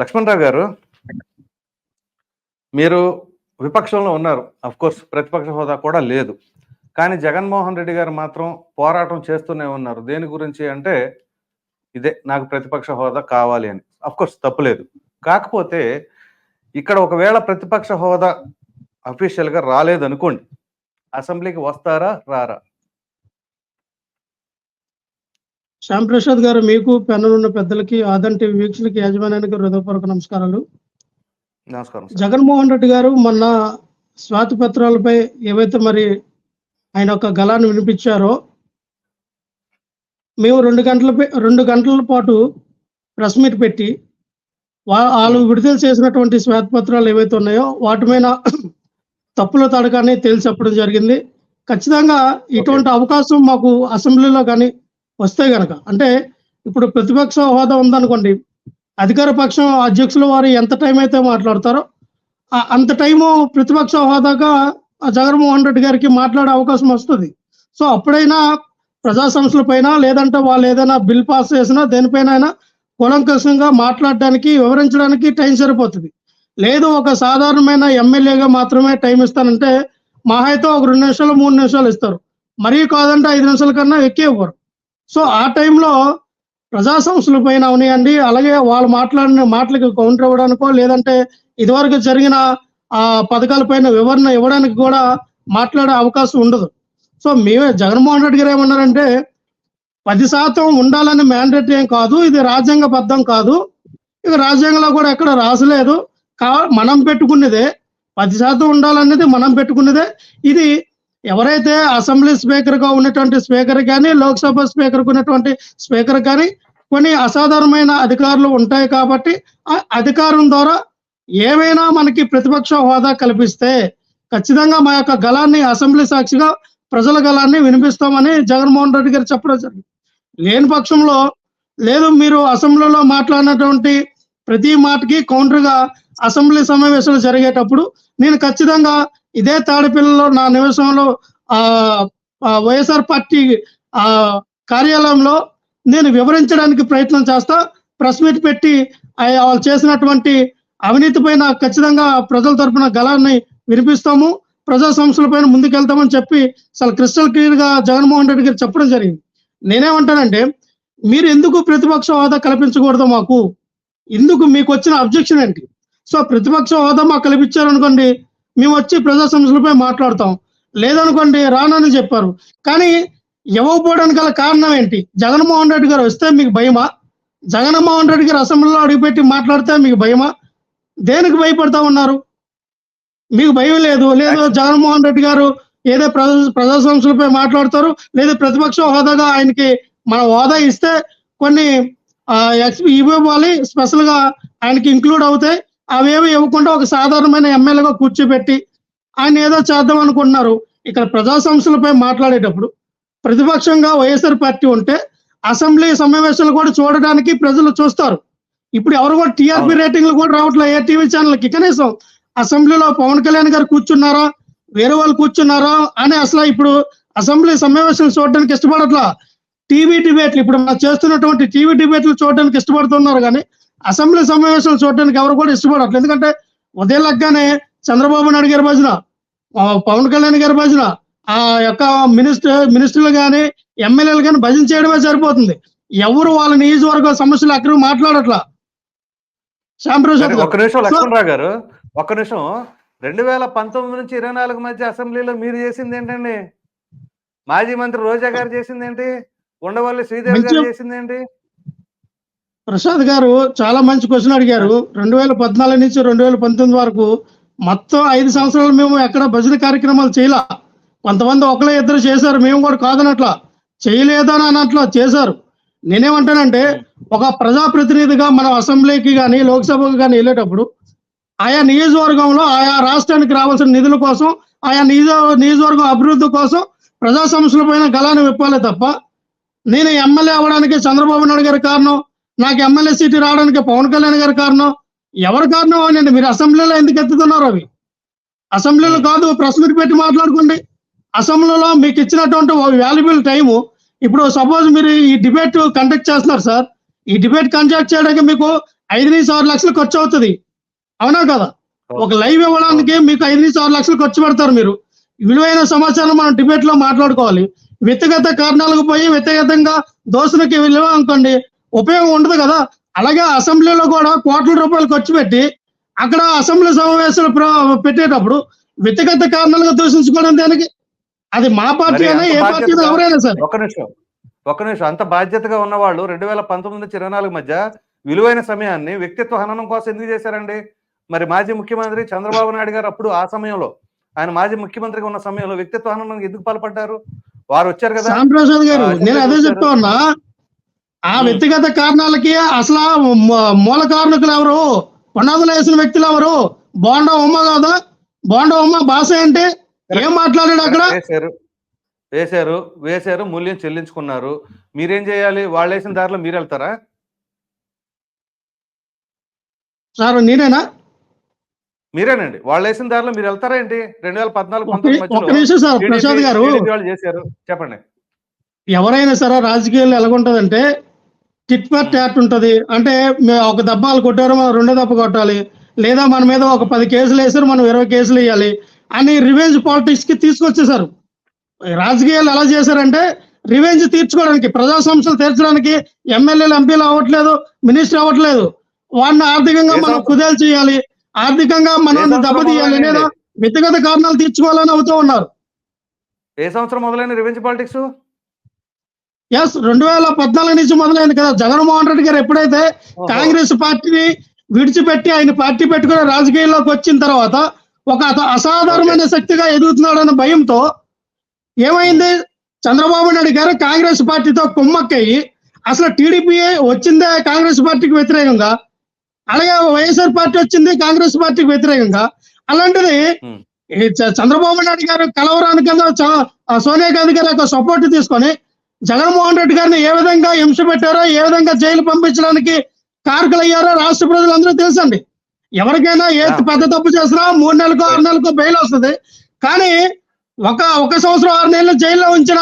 లక్ష్మణరావు గారు మీరు విపక్షంలో ఉన్నారు. అఫ్ కోర్స్ ప్రతిపక్ష హోదా కూడా లేదు. కానీ జగన్మోహన్ రెడ్డి గారు మాత్రం పోరాటం చేస్తూనే ఉన్నారు. దేని గురించి అంటే ఇదే నాకు ప్రతిపక్ష హోదా కావాలి అని. అఫ్ కోర్స్ తప్పులేదు. కాకపోతే ఇక్కడ ఒకవేళ ప్రతిపక్ష హోదా అఫీషియల్గా రాలేదనుకోండి అసెంబ్లీకి వస్తారా రారా? శ్యామ్ ప్రసాద్ గారు మీకు పెన్నులు ఉన్న పెద్దలకి ఆదంటి వీక్షలకి యాజమాన్యానికి హృదయపూర్వక నమస్కారాలు. నమస్కారం. జగన్మోహన్ రెడ్డి గారు మొన్న స్వాతి పత్రాలపై ఏవైతే మరి ఆయన ఒక గలాన్ని వినిపించారో మేము రెండు గంటల రెండు గంటల పాటు ప్రెస్ మీట్ పెట్టి వాళ్ళు విడుదల చేసినటువంటి శ్వేతపత్రాలు ఏవైతే ఉన్నాయో వాటి మీద తప్పుల తడకాన్ని తేల్చి చెప్పడం జరిగింది. ఖచ్చితంగా ఇటువంటి అవకాశం మాకు అసెంబ్లీలో కానీ వస్తే గనక. అంటే ఇప్పుడు ప్రతిపక్ష హోదా ఉందనుకోండి అధికార పక్షం అధ్యక్షుల వారు ఎంత టైం అయితే మాట్లాడతారో అంత టైము ప్రతిపక్ష హోదాగా జగన్మోహన్ రెడ్డి గారికి మాట్లాడే అవకాశం వస్తుంది. సో అప్పుడైనా ప్రజా సంస్థల పైన లేదంటే వాళ్ళు ఏదైనా బిల్ పాస్ చేసినా దేనిపైన అయినా కూలంకషంగా మాట్లాడడానికి వివరించడానికి టైం సరిపోతుంది. లేదు ఒక సాధారణమైన ఎమ్మెల్యేగా మాత్రమే టైం ఇస్తానంటే మహా అయితే ఒక రెండు నిమిషాలు మూడు నిమిషాలు ఇస్తారు. మరీ కాదంటే ఐదు నిమిషాల కన్నా ఎక్కువ ఇవ్వరు. సో ఆ టైంలో ప్రజా సంస్థల పైన ఉన్నాయండి. అలాగే వాళ్ళు మాట్లాడిన మాటలకు కౌంటర్ ఇవ్వడానికో లేదంటే ఇదివరకు జరిగిన ఆ పథకాల పైన వివరణ ఇవ్వడానికి కూడా మాట్లాడే అవకాశం ఉండదు. సో మేమే జగన్మోహన్ రెడ్డి గారు ఏమన్నారంటే పది శాతం ఉండాలని మ్యాండేట్ ఏం కాదు ఇది రాజ్యాంగబద్ధం కాదు. ఇక రాజ్యాంగంలో కూడా ఎక్కడ రాసలేదు. కా మనం పెట్టుకున్నదే పది శాతం ఉండాలనేది మనం పెట్టుకున్నదే. ఇది ఎవరైతే అసెంబ్లీ స్పీకర్గా ఉన్నటువంటి స్పీకర్ కానీ లోక్సభ స్పీకర్ ఉన్నటువంటి స్పీకర్ కానీ కొన్ని అసాధారణమైన అధికారులు ఉంటాయి కాబట్టి ఆ అధికారం ద్వారా ఏమైనా మనకి ప్రతిపక్ష హోదా కల్పిస్తే ఖచ్చితంగా మా యొక్క గలాన్ని అసెంబ్లీ సాక్షిగా ప్రజల గలాన్ని వినిపిస్తామని జగన్మోహన్ రెడ్డి గారు చెప్పడం జరిగింది. లేని పక్షంలో లేదు మీరు అసెంబ్లీలో మాట్లాడినటువంటి ప్రతి మాటకి కౌంటర్గా అసెంబ్లీ సమావేశాలు జరిగేటప్పుడు నేను ఖచ్చితంగా ఇదే తాడపిల్లలో నా నివసంలో ఆ వైఎస్ఆర్ పార్టీ ఆ కార్యాలయంలో నేను వివరించడానికి ప్రయత్నం చేస్తా. ప్రెస్ మీట్ పెట్టి ఆ- వాళ్ళు చేసినటువంటి అవినీతి పైన ఖచ్చితంగా ప్రజల తరపున గలాన్ని వినిపిస్తాము. ప్రజా సంస్థల పైన ముందుకెళ్తామని చెప్పి అసలు క్రిస్టల్ క్లియర్గా జగన్మోహన్ రెడ్డి గారు చెప్పడం జరిగింది. నేనేమంటానంటే మీరు ఎందుకు ప్రతిపక్ష హోదా కల్పించకూడదు మాకు? ఎందుకు మీకు వచ్చిన అబ్జెక్షన్ ఏంటి? సో ప్రతిపక్ష హోదా మాకు కల్పించారనుకోండి మేము వచ్చి ప్రజా సమస్యలపై మాట్లాడతాం. లేదనుకోండి రానని చెప్పారు. కానీ ఇవ్వకపోవడానికి గల కారణం ఏంటి? జగన్మోహన్ రెడ్డి గారు వస్తే మీకు భయమా? జగన్మోహన్ రెడ్డి గారు అసెంబ్లీలో అడుగుపెట్టి మాట్లాడితే మీకు భయమా? దేనికి భయపడతా ఉన్నారు? మీకు భయం లేదు. లేదు జగన్మోహన్ రెడ్డి గారు ఏదో ప్రజా ప్రజా సమస్యలపై మాట్లాడతారు. లేదా ప్రతిపక్ష హోదాగా ఆయనకి మన హోదా ఇస్తే కొన్ని ఎక్స్ ఇవ్వాలి స్పెషల్గా ఆయనకి ఇంక్లూడ్ అవుతాయి. అవేవి ఇవ్వకుండా ఒక సాధారణమైన ఎమ్మెల్యేగా కూర్చోబెట్టి ఆయన ఏదో చేద్దాం అనుకుంటున్నారు. ఇక్కడ ప్రజా సంస్థలపై మాట్లాడేటప్పుడు ప్రతిపక్షంగా వైఎస్ఆర్ పార్టీ ఉంటే అసెంబ్లీ సమావేశాలు కూడా చూడడానికి ప్రజలు చూస్తారు. ఇప్పుడు ఎవరు కూడా టీఆర్పీ. రేటింగ్లు కూడా రావట్లేదు ఏ టీవీ ఛానల్కి కనీసం అసెంబ్లీలో పవన్ కళ్యాణ్ గారు కూర్చున్నారా? వేరే వాళ్ళు కూర్చున్నారా? అని అసలు ఇప్పుడు అసెంబ్లీ సమావేశాలు చూడడానికి ఇష్టపడట్లా? టీవీ డిబేట్లు ఇప్పుడు మనం చేస్తున్నటువంటి టీవీ డిబేట్లు చూడడానికి ఇష్టపడుతున్నారు కానీ అసెంబ్లీ సమావేశాలు చూడడానికి ఎవరు కూడా ఇష్టపడట్లేదు. ఎందుకంటే ఉదయం లగ్గానే చంద్రబాబు నాయుడు గారి భజన పవన్ కళ్యాణ్ గారి భజన ఆ యొక్క మినిస్టర్ మినిస్టర్లు కానీ ఎమ్మెల్యేలు కానీ భజన చేయడమే సరిపోతుంది. ఎవరు వాళ్ళ నియోజకవర్గ సమస్యలు అక్కడ మాట్లాడట్లా. ఒక్క నిమిషం లక్ష్మణరావు గారు ఒక్క నిమిషం. రెండు వేల పంతొమ్మిది నుంచి ఇరవై నాలుగు మధ్య అసెంబ్లీలో మీరు చేసింది ఏంటండి? మాజీ మంత్రి రోజా గారు చేసింది ఏంటి? ఉండవల్లి శ్రీదేవి గారు చేసింది ఏంటి? ప్రసాద్ గారు చాలా మంచి క్వశ్చన్ అడిగారు. రెండు వేల పద్నాలుగు నుంచి రెండు వేల పంతొమ్మిది వరకు మొత్తం ఐదు సంవత్సరాలు మేము ఎక్కడ భజన కార్యక్రమాలు చేయలా. కొంతమంది ఒకరే ఇద్దరు చేశారు. మేము కూడా కాదనట్లా. చేయలేదని అన్నట్లు చేశారు. నేనేమంటానంటే ఒక ప్రజాప్రతినిధిగా మనం అసెంబ్లీకి కానీ లోక్సభకు కానీ వెళ్ళేటప్పుడు ఆయా నియోజకవర్గంలో ఆయా రాష్ట్రానికి రావాల్సిన నిధుల కోసం ఆయా నియోజ నియోజకవర్గం అభివృద్ధి కోసం ప్రజా సమస్యల పైన గలాన్ని విప్పాలి తప్ప నేను ఎమ్మెల్యే అవ్వడానికి చంద్రబాబు నాయుడు గారి కారణం నాకు ఎమ్మెల్యే సీటు రావడానికి పవన్ కళ్యాణ్ గారి కారణం? ఎవరి కారణం అవునండి మీరు అసెంబ్లీలో ఎందుకు ఎత్తుతున్నారు అవి? అసెంబ్లీలో కాదు ప్రెస్ మీట్ పెట్టి మాట్లాడుకోండి. అసెంబ్లీలో మీకు ఇచ్చినటువంటి వాల్యుబుల్ టైము ఇప్పుడు సపోజ్ మీరు ఈ డిబేట్ కండక్ట్ చేస్తున్నారు సార్ ఈ డిబేట్ కండక్ట్ చేయడానికి మీకు ఐదు నుంచి ఆరు లక్షలు ఖర్చు అవుతుంది. అవునా కదా? ఒక లైవ్ ఇవ్వడానికి మీకు ఐదు నుంచి ఆరు లక్షలు ఖర్చు పెడతారు మీరు. విలువైన సమాచారం మనం డిబేట్లో మాట్లాడుకోవాలి. వ్యక్తిగత కారణాలకు పోయి వ్యక్తిగతంగా దోషులకి విలువ అనుకోండి ఉపయోగం ఉండదు కదా. అలాగే అసెంబ్లీలో కూడా కోట్ల రూపాయలు ఖర్చు పెట్టి అక్కడ అసెంబ్లీ సమావేశాలు పెట్టేటప్పుడు వ్యక్తిగత కారణాలుగా దూషించుకోవడం దానికి? అది మా పార్టీ అయినా ఏ పార్టీ ఎవరైనా సరే. ఒక్క నిమిషం ఒక్క నిమిషం. అంత బాధ్యతగా ఉన్న వాళ్ళు రెండు వేల పంతొమ్మిది నుంచి ఇరవై నాలుగు మధ్య విలువైన సమయాన్ని వ్యక్తిత్వ హననం కోసం ఎందుకు చేశారండి? మరి మాజీ ముఖ్యమంత్రి చంద్రబాబు నాయుడు గారు అప్పుడు ఆ సమయంలో ఆయన మాజీ ముఖ్యమంత్రిగా ఉన్న సమయంలో వ్యక్తిత్వ హననానికి ఎందుకు పాల్పడ్డారు? వారు వచ్చారు కదా. ప్రసాద్ గారు నేను అదే. చెప్తా ఉన్నా ఆ. వ్యక్తిగత కారణాలకి అసలు మూల కారణకులు ఎవరు? పునాదులు వేసిన వ్యక్తులు ఎవరు? బోండా ఉమ్మ కాదా? బోండా ఉమ్మ భాష ఏంటి ఏం మాట్లాడాడు అక్కడ? వేశారు. వేశారు. వేశారు. మూల్యం చెల్లించుకున్నారు. మీరేం చేయాలి? వాళ్ళు వేసిన దారిలో మీరు వెళ్తారా? సార్ నేనేనా? మీరేనండి. వాళ్ళు వేసిన దారిలో మీరు వెళ్తారా ఏంటి? రెండు వేల పద్నాలుగు పంతొమ్మిది చేశారు. చెప్పండి. ఎవరైనా సరే రాజకీయాల్లో ఎలాగుంటదంటే టిట్ ఫర్ ట్యాట్ ఉంటది. అంటే ఒక దెబ్బలు కొట్టారు మనం రెండో దెబ్బ కొట్టాలి. లేదా మన మీద ఒక పది కేసులు వేసారు మనం ఇరవై కేసులు వేయాలి అని రివెంజ్ పాలిటిక్స్కి తీసుకొచ్చేసారు రాజకీయాలు ఎలా చేశారంటే రివెంజ్ తీర్చుకోవడానికి ప్రజా సమస్యలు తీర్చడానికి ఎమ్మెల్యేలు ఎంపీలు అవ్వట్లేదు మినిస్టర్ అవ్వట్లేదు. వాడిని ఆర్థికంగా మనం? కుదేలు చేయాలి. ఆర్థికంగా మనం దెబ్బతీయాలి? లేదా వ్యక్తిగత కారణాలు తీర్చుకోవాలని అవుతూ ఉన్నారు. ఏ సంవత్సరం మొదలైన రివెంజ్ పాలిటిక్స్ ఎస్ రెండు వేల పద్నాలుగు నుంచి మొదలైంది కదా. జగన్మోహన్ రెడ్డి గారు ఎప్పుడైతే కాంగ్రెస్ పార్టీని విడిచిపెట్టి ఆయన పార్టీ పెట్టుకుని రాజకీయాల్లోకి వచ్చిన తర్వాత ఒక అసాధారణమైన శక్తిగా ఎదుగుతున్నాడన్న భయంతో ఏమైంది? చంద్రబాబు నాయుడు గారు కాంగ్రెస్ పార్టీతో కుమ్మక్కయ్యి అసలు టీడీపీ వచ్చిందే కాంగ్రెస్ పార్టీకి వ్యతిరేకంగా? అలాగే వైఎస్ఆర్ పార్టీ వచ్చింది కాంగ్రెస్ పార్టీకి వ్యతిరేకంగా? అలాంటిది చంద్రబాబు నాయుడు గారు కలవరానికి కింద సోనియా గాంధీ గారి యొక్క సపోర్ట్ తీసుకొని జగన్మోహన్ రెడ్డి గారిని ఏ విధంగా హింస పెట్టారో ఏ విధంగా జైలు పంపించడానికి కారకులయ్యారో రాష్ట్ర ప్రజలందరూ తెలుసండి. ఎవరికైనా ఏ. పెద్ద తప్పు చేసినా మూడు నెలలకు ఆరు నెలలకు బెయిల్ వస్తుంది. కానీ ఒక ఒక సంవత్సరం ఆరు నెలలు జైల్లో ఉంచిన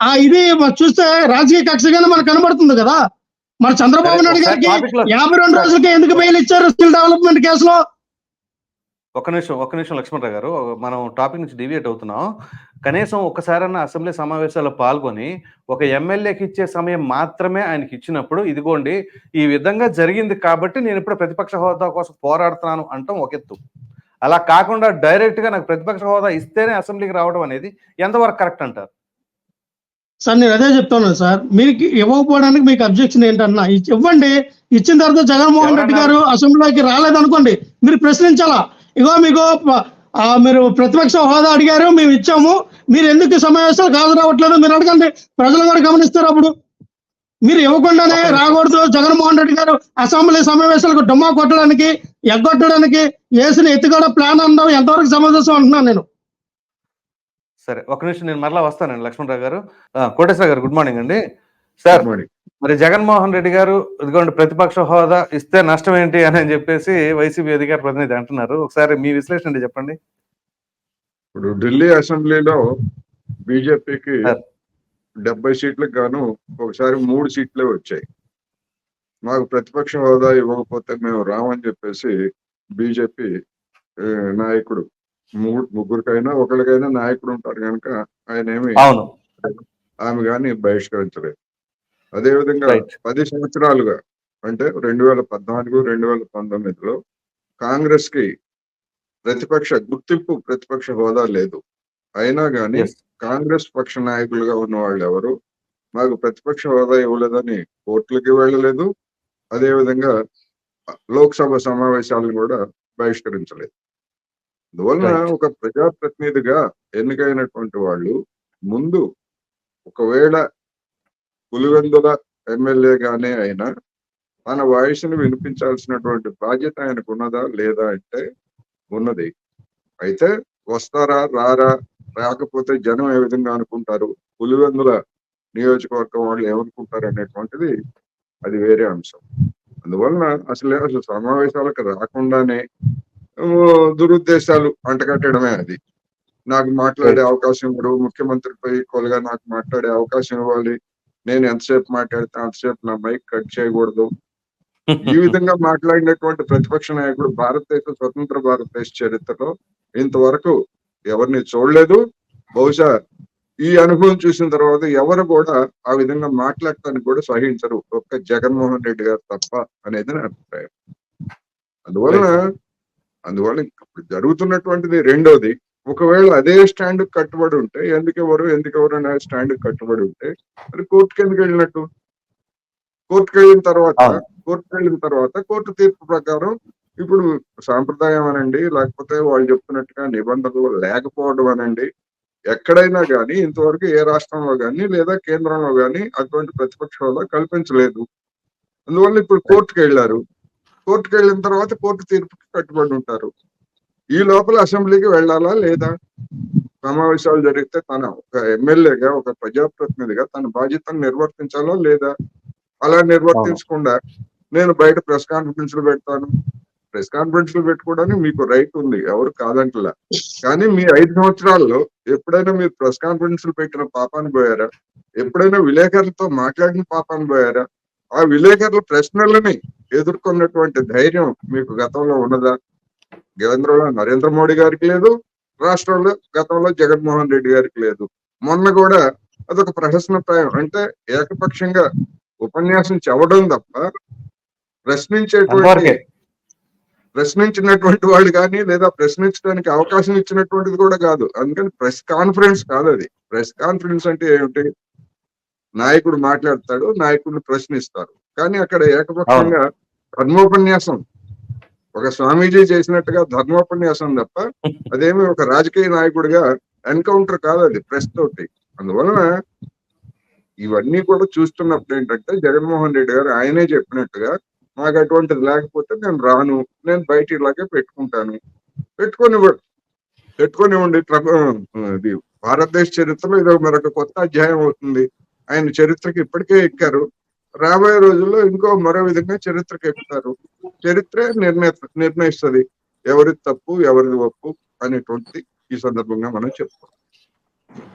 ఆ ఇది చూస్తే రాజకీయ కక్షగానే మనకు కనబడుతుంది కదా. మరి చంద్రబాబు నాయుడు గారికి యాభై రెండు రోజులకి ఎందుకు బెయిల్ ఇచ్చారు స్కిల్ డెవలప్మెంట్ కేసులో? ఒక్క నిమిషం ఒక్క నిమిషం లక్ష్మణరావు గారు మనం టాపిక్ నుంచి డివియేట్ అవుతున్నాం. కనీసం ఒక్కసారన్నా అసెంబ్లీ సమావేశాల్లో పాల్గొని ఒక ఎమ్మెల్యేకి ఇచ్చే సమయం మాత్రమే ఆయనకి ఇచ్చినప్పుడు ఇదిగోండి ఈ విధంగా జరిగింది కాబట్టి నేను ఇప్పుడు ప్రతిపక్ష హోదా కోసం పోరాడుతున్నాను అంటాం ఒక ఎత్తు. అలా కాకుండా డైరెక్ట్గా నాకు ప్రతిపక్ష హోదా ఇస్తేనే అసెంబ్లీకి రావడం అనేది ఎంతవరకు కరెక్ట్ అంటారు? సార్ నేను అదే చెప్తున్నాను సార్. మీకు ఇవ్వకపోవడానికి మీకు అబ్జెక్షన్ ఏంటన్నా? ఇవ్వండి. ఇచ్చిన తర్వాత జగన్మోహన్ రెడ్డి గారు అసెంబ్లీకి రాలేదనుకోండి మీరు ప్రశ్నించాలా? ఇగో మీకు మీరు ప్రతిపక్ష హోదా అడిగారు మేము ఇచ్చాము. మీరు ఎందుకు ఈ సమావేశాలకు హాజరు రావట్లేదు? మీరు అడగండి. ప్రజలు కూడా గమనిస్తారు అప్పుడు. మీరు ఇవ్వకుండానే రాకూడదు. జగన్మోహన్ రెడ్డి గారు అసెంబ్లీ సమావేశాలకు డుమ్మా కొట్టడానికి ఎగ్గొట్టడానికి వేసిన ఎత్తుగడ ప్లాన్ అనడం ఎంతవరకు సమంజసం అంటున్నాను నేను. సరే ఒక నిమిషం నేను మరలా వస్తానండి లక్ష్మణరావు గారు. కోటేశ్వర గారు గుడ్ మార్నింగ్ అండి. సార్ మరి జగన్మోహన్ రెడ్డి గారు ఇదిగోండి ప్రతిపక్ష హోదా ఇస్తే నష్టం ఏంటి అని అని చెప్పేసి వైసీపీ అధికార ప్రతినిధి అంటున్నారు. ఒకసారి మీ విశ్లేషణ చెప్పండి. ఇప్పుడు ఢిల్లీ అసెంబ్లీలో బీజేపీకి. డెబ్బై సీట్లకు గాను ఒకసారి మూడు సీట్లే వచ్చాయి. మాకు ప్రతిపక్ష హోదా ఇవ్వకపోతే మేము రామని చెప్పేసి బీజేపీ నాయకుడు ముగ్గురికైనా ఒకరికైనా నాయకుడు ఉంటారు కనుక ఆయన ఏమి ఆమె కానీ బహిష్కరించలేదు. అదేవిధంగా. పది సంవత్సరాలుగా అంటే రెండు వేల పద్నాలుగు రెండు వేల పంతొమ్మిదిలో కాంగ్రెస్కి ప్రతిపక్ష గుర్తింపు ప్రతిపక్ష హోదా లేదు అయినా కానీ. కాంగ్రెస్ పక్ష నాయకులుగా ఉన్న వాళ్ళు ఎవరు మాకు ప్రతిపక్ష హోదా ఇవ్వలేదని కోర్టులకి వెళ్ళలేదు అదేవిధంగా లోక్సభ సమావేశాలను కూడా బహిష్కరించలేదు అందువలన. ఒక ప్రజాప్రతినిధిగా ఎన్నికైనటువంటి వాళ్ళు ముందు ఒకవేళ పులివెందుల ఎమ్మెల్యేగానే అయినా తన వాయిస్ని వినిపించాల్సినటువంటి బాధ్యత ఆయనకు ఉన్నదా లేదా అంటే ఉన్నది. అయితే వస్తారా రారా రాకపోతే జనం ఏ విధంగా అనుకుంటారు? పులివెందుల నియోజకవర్గం వాళ్ళు ఏమనుకుంటారు అనేటువంటిది అది వేరే అంశం. అందువలన అసలే అసలు సమావేశాలకు రాకుండానే దురుద్దేశాలు అంటకట్టడమే అది. నాకు మాట్లాడే అవకాశం ఇవ్వడు ముఖ్యమంత్రిపై ఈక్వల్గా నాకు మాట్లాడే అవకాశం ఇవ్వాలి నేను ఎంతసేపు మాట్లాడితే అంతసేపు నా మైక్ కట్ చేయకూడదు. ఈ విధంగా మాట్లాడినటువంటి ప్రతిపక్ష నాయకుడు భారతదేశ స్వతంత్ర భారతదేశ చరిత్రలో ఇంతవరకు ఎవరిని చూడలేదు. బహుశా ఈ అనుభవం చూసిన తర్వాత ఎవరు కూడా ఆ విధంగా మాట్లాడటానికి కూడా సహించరు. ఒక్క జగన్మోహన్ రెడ్డి గారు తప్ప అనేది నా అభిప్రాయం. అందువలన అందువల్ల ఇప్పుడు జరుగుతున్నటువంటిది రెండోది. ఒకవేళ అదే స్టాండ్ కట్టుబడి ఉంటే ఎందుకెవరు ఎందుకెవరు అనే స్టాండ్ కట్టుబడి ఉంటే మరి కోర్టుకి ఎందుకు వెళ్ళినట్టు? కోర్టుకి వెళ్ళిన తర్వాత. కోర్టుకి వెళ్ళిన తర్వాత కోర్టు తీర్పు ప్రకారం ఇప్పుడు సాంప్రదాయం అనండి లేకపోతే వాళ్ళు చెప్తున్నట్టుగా నిబంధనలు లేకపోవడం అనండి ఎక్కడైనా కానీ ఇంతవరకు ఏ రాష్ట్రంలో కానీ లేదా కేంద్రంలో కానీ అటువంటి ప్రతిపక్ష హోదా కల్పించలేదు. అందువల్ల ఇప్పుడు కోర్టుకు వెళ్ళారు. కోర్టుకు వెళ్ళిన తర్వాత కోర్టు తీర్పుకి కట్టుబడి ఉంటారు. ఈ లోపల అసెంబ్లీకి వెళ్ళాలా లేదా? సమావేశాలు జరిగితే తన ఒక ఎమ్మెల్యేగా ఒక ప్రజాప్రతినిధిగా తన బాధ్యతను నిర్వర్తించాలా లేదా? అలా నిర్వర్తించకుండా నేను బయట ప్రెస్ కాన్ఫరెన్స్లు పెడతాను. ప్రెస్ కాన్ఫరెన్స్లు పెట్టుకోవడానికి మీకు రైట్ ఉంది ఎవరు కాదంటలా. కానీ మీ ఐదు సంవత్సరాల్లో ఎప్పుడైనా మీరు ప్రెస్ కాన్ఫరెన్స్లు పెట్టిన పాపాన్ని పోయారా? ఎప్పుడైనా విలేకరులతో మాట్లాడిన పాపాన్ని పోయారా? ఆ విలేకరుల ప్రశ్నలని ఎదుర్కొన్నటువంటి ధైర్యం మీకు గతంలో ఉన్నదా? కేంద్రంలో నరేంద్ర మోడీ గారికి లేదు రాష్ట్రంలో గతంలో జగన్మోహన్ రెడ్డి గారికి లేదు. మొన్న కూడా అదొక ప్రహసనప్రాయం అంటే ఏకపక్షంగా ఉపన్యాసం చెప్పడం తప్ప ప్రశ్నించేటువంటి ప్రశ్నించినటువంటి వాళ్ళు కానీ లేదా ప్రశ్నించడానికి అవకాశం ఇచ్చినటువంటిది కూడా కాదు. అందుకని ప్రెస్ కాన్ఫరెన్స్ కాదు అది. ప్రెస్ కాన్ఫరెన్స్ అంటే ఏమిటి? నాయకుడు మాట్లాడతాడు నాయకుడిని ప్రశ్నిస్తారు. కానీ అక్కడ ఏకపక్షంగా ధర్మోపన్యాసం ఒక స్వామీజీ చేసినట్టుగా ధర్మోపన్యాసం తప్ప అదేమి ఒక రాజకీయ నాయకుడిగా ఎన్కౌంటర్ కాదు అది ప్రెస్ తోటి. అందువలన ఇవన్నీ కూడా చూస్తున్నప్పుడు ఏంటంటే జగన్మోహన్ రెడ్డి గారు ఆయనే చెప్పినట్టుగా నాకు అటువంటిది లేకపోతే నేను రాను నేను బయట ఇలాగే పెట్టుకుంటాను. పెట్టుకొని పెట్టుకొని ఉండి ఇది భారతదేశ చరిత్రలో ఇది మరొక కొత్త అధ్యాయం అవుతుంది. ఆయన చరిత్రకి ఇప్పటికే ఎక్కారు. రాబోయే రోజుల్లో ఇంకో మరో విధంగా చరిత్రకి ఎక్కుతారు. చరిత్రే నిర్ణయ నిర్ణయిస్తుంది. ఎవరిది తప్పు ఎవరిది ఒప్పు అనేటువంటి ఈ సందర్భంగా మనం చెప్పుకోవాలి.